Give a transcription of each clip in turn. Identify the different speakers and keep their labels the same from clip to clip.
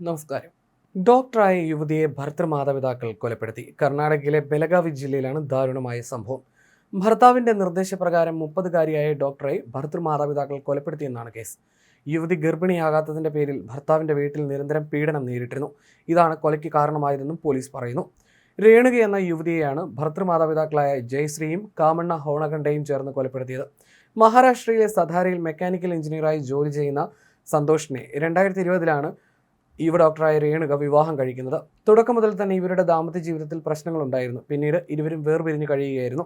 Speaker 1: നമസ്കാരം. ഡോക്ടറായ യുവതിയെ ഭർത്തൃമാതാപിതാക്കൾ കൊലപ്പെടുത്തി. കർണാടകയിലെ ബെലഗാവി ജില്ലയിലാണ് ദാരുണമായ സംഭവം. ഭർത്താവിന്റെ നിർദ്ദേശപ്രകാരം മുപ്പതുകാരിയായ ഡോക്ടറെ ഭർത്തൃമാതാപിതാക്കൾ കൊലപ്പെടുത്തിയെന്നാണ് കേസ്. യുവതി ഗർഭിണിയാകാത്തതിന്റെ പേരിൽ ഭർത്താവിന്റെ വീട്ടിൽ നിരന്തരം പീഡനം നേരിട്ടിരുന്നു. ഇതാണ് കൊലയ്ക്ക് കാരണമായതെന്നും പോലീസ് പറയുന്നു. രേണുക എന്ന യുവതിയെയാണ് ഭർത്തൃമാതാപിതാക്കളായ ജയശ്രീയും കാമണ്ണ ഹോണകണ്ഠയും ചേർന്ന് കൊലപ്പെടുത്തിയത്. മഹാരാഷ്ട്രയിലെ സധാരയിൽ മെക്കാനിക്കൽ എഞ്ചിനീയറായി ജോലി ചെയ്യുന്ന സന്തോഷിനെ രണ്ടായിരത്തി ഇരുപതിലാണ് യുവ ഡോക്ടറായ രേണുക വിവാഹം കഴിക്കുന്നത്. തുടക്കം മുതൽ തന്നെ ഇവരുടെ ദാമ്പത്യ ജീവിതത്തിൽ പ്രശ്നങ്ങളുണ്ടായിരുന്നു പിന്നീട് ഇരുവരും വേർപിരിഞ്ഞ് കഴിയുകയായിരുന്നു.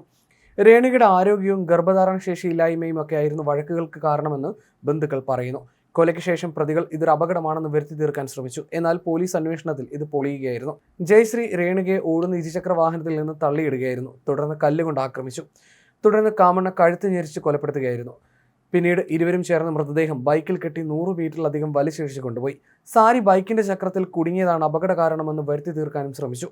Speaker 1: രേണുകയുടെ ആരോഗ്യവും ഗർഭധാരണ ശേഷി ഇല്ലായ്മയും ഒക്കെ ആയിരുന്നു വഴക്കുകൾക്ക് കാരണമെന്ന് ബന്ധുക്കൾ പറയുന്നു. കൊലയ്ക്ക് ശേഷം പ്രതികൾ ഇതൊരു അപകടമാണെന്ന് വരുത്തി തീർക്കാൻ ശ്രമിച്ചു. എന്നാൽ പോലീസ് അന്വേഷണത്തിൽ ഇത് പൊളിയുകയായിരുന്നു. ജയശ്രീ രേണുകയെ ഓടുന്ന ഇരുചക്ര വാഹനത്തിൽ നിന്ന് തള്ളിയിടുകയായിരുന്നു. തുടർന്ന് കല്ലുകൊണ്ട് ആക്രമിച്ചു. തുടർന്ന് കാമണ്ണ കഴുത്ത് ഞെരിച്ച് കൊലപ്പെടുത്തുകയായിരുന്നു. പിന്നീട് ഇരുവരും ചേർന്ന് മൃതദേഹം ബൈക്കിൽ കെട്ടി നൂറ് മീറ്ററിലധികം വലിച്ചിഴിച്ച് കൊണ്ടുപോയി. സാരി ബൈക്കിന്റെ ചക്രത്തിൽ കുടുങ്ങിയതാണ് അപകട കാരണമെന്ന് വരുത്തി തീർക്കാനും ശ്രമിച്ചു.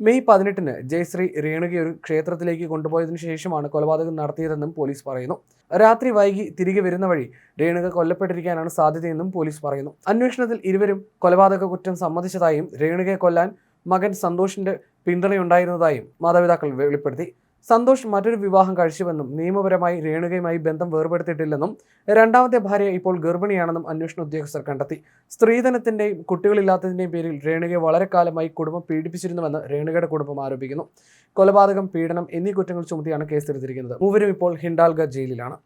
Speaker 1: മെയ് പതിനെട്ടിന് ജയശ്രീ രേണുകയെ ഒരു ക്ഷേത്രത്തിലേക്ക് കൊണ്ടുപോയതിനു ശേഷമാണ് കൊലപാതകം നടത്തിയതെന്നും പോലീസ് പറയുന്നു. രാത്രി വൈകി തിരികെ വരുന്ന വഴി രേണുക കൊല്ലപ്പെട്ടിരിക്കാനാണ് സാധ്യതയെന്നും പോലീസ് പറയുന്നു. അന്വേഷണത്തിൽ ഇരുവരും കൊലപാതക കുറ്റം സമ്മതിച്ചതായും രേണുകയെ കൊല്ലാൻ മകൻ സന്തോഷിന്റെ പിന്തുണയുണ്ടായിരുന്നതായും മാതാപിതാക്കൾ വെളിപ്പെടുത്തി. സന്തോഷ് മറ്റൊരു വിവാഹം കഴിച്ചുവെന്നും നിയമപരമായി രേണുകയുമായി ബന്ധം വേർപെടുത്തിയിട്ടില്ലെന്നും രണ്ടാമത്തെ ഭാര്യ ഇപ്പോൾ ഗർഭിണിയാണെന്നും അന്വേഷണ ഉദ്യോഗസ്ഥർ കണ്ടെത്തി. സ്ത്രീധനത്തിന്റെയും കുട്ടികളില്ലാത്തതിന്റെയും പേരിൽ രേണുകയെ വളരെ കാലമായി കുടുംബം പീഡിപ്പിച്ചിരുന്നുവെന്ന് രേണുകയുടെ കുടുംബം ആരോപിക്കുന്നു. കൊലപാതകം പീഡനം എന്നീ കുറ്റങ്ങൾ ചുമത്തിയാണ് കേസെടുത്തിരിക്കുന്നത് മൂവരും ഇപ്പോൾ ഹിൻഡാൽഗ ജയിലിലാണ്.